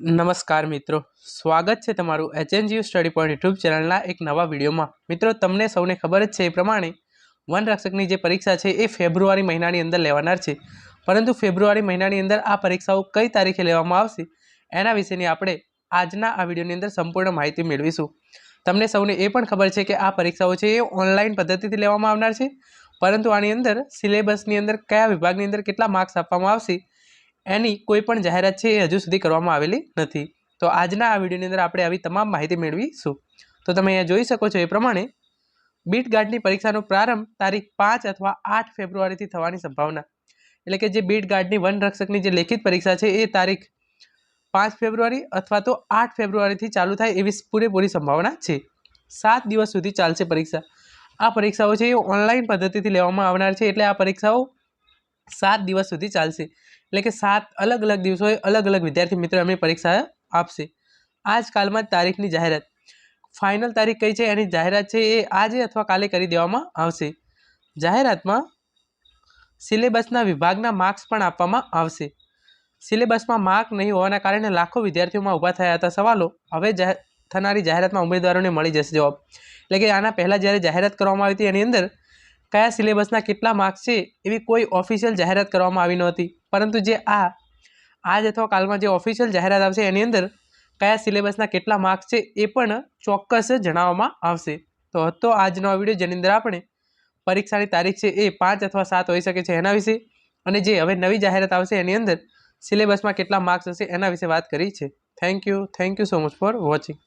નમસ્કાર મિત્રો. સ્વાગત છે તમારું એચએનજીયુ સ્ટડી પોઈન્ટ યુટ્યુબ ચેનલના એક નવા વિડીયોમાં. મિત્રો, તમને સૌને ખબર જ છે એ પ્રમાણે વનરક્ષકની જે પરીક્ષા છે એ ફેબ્રુઆરી મહિનાની અંદર લેવાનાર છે. પરંતુ ફેબ્રુઆરી મહિનાની અંદર આ પરીક્ષાઓ કઈ તારીખે લેવામાં આવશે એના વિશેની આપણે આજના આ વિડીયોની અંદર સંપૂર્ણ માહિતી મેળવીશું. તમને સૌને એ પણ ખબર છે કે આ પરીક્ષાઓ છે એ ઓનલાઈન પદ્ધતિથી લેવામાં આવનાર છે. પરંતુ આની અંદર સિલેબસની અંદર કયા વિભાગની અંદર કેટલા માર્ક્સ આપવામાં આવશે એની કોઈ પણ જાહેરાત છે એ હજુ સુધી કરવામાં આવેલી નથી. તો આજના આ વિડીયોની અંદર આપણે આવી તમામ માહિતી મેળવીશું. તો તમે અહીંયા જોઈ શકો છો એ પ્રમાણે બીટ ગાર્ડની પરીક્ષાનો પ્રારંભ તારીખ પાંચ અથવા આઠ ફેબ્રુઆરીથી થવાની સંભાવના. એટલે કે જે બીટ ગાર્ડની વનરક્ષકની જે લેખિત પરીક્ષા છે એ તારીખ પાંચ ફેબ્રુઆરી અથવા તો આઠ ફેબ્રુઆરીથી ચાલુ થાય એવી પૂરેપૂરી સંભાવના છે. સાત દિવસ સુધી ચાલશે પરીક્ષા. આ પરીક્ષાઓ છે એ ઓનલાઈન પદ્ધતિથી લેવામાં આવનાર છે એટલે આ પરીક્ષાઓ સાત દિવસ સુધી ચાલશે. એટલે કે સાત અલગ અલગ દિવસોએ અલગ અલગ વિદ્યાર્થી મિત્રો એમની પરીક્ષા આપશે. આજકાલમાં તારીખની જાહેરાત. ફાઇનલ તારીખ કઈ છે? એની જાહેરાત છે એ આજે અથવા કાલે કરી દેવામાં આવશે. જાહેરાતમાં સિલેબસના વિભાગના માર્ક્સ પણ આપવામાં આવશે. સિલેબસમાં માર્ક નહીં હોવાના કારણે લાખો વિદ્યાર્થીઓમાં ઊભા થયા હતા સવાલો. હવે થનારી જાહેરાતમાં ઉમેદવારોને મળી જશે જવાબ. એટલે કે આના પહેલાં જ્યારે જાહેરાત કરવામાં આવી હતી એની અંદર કયા સિલેબસના કેટલા માર્ક્સ છે એવી કોઈ ઓફિશિયલ જાહેરાત કરવામાં આવી નહોતી. પરંતુ જે આ, આજ અથવા કાલમાં જે ઓફિશિયલ જાહેરાત આવશે એની અંદર કયા સિલેબસના કેટલા માર્ક્સ છે એ પણ ચોક્કસ જણાવવામાં આવશે. તો હતો આજનો વીડિયો જેની અંદર આપણે પરીક્ષાની તારીખ છે એ પાંચ અથવા સાત હોઈ શકે છે એના વિશે અને જે હવે નવી જાહેરાત આવશે એની અંદર સિલેબસમાં કેટલા માર્ક્સ હશે એના વિશે વાત કરી છે. Thank you thank you so much for watching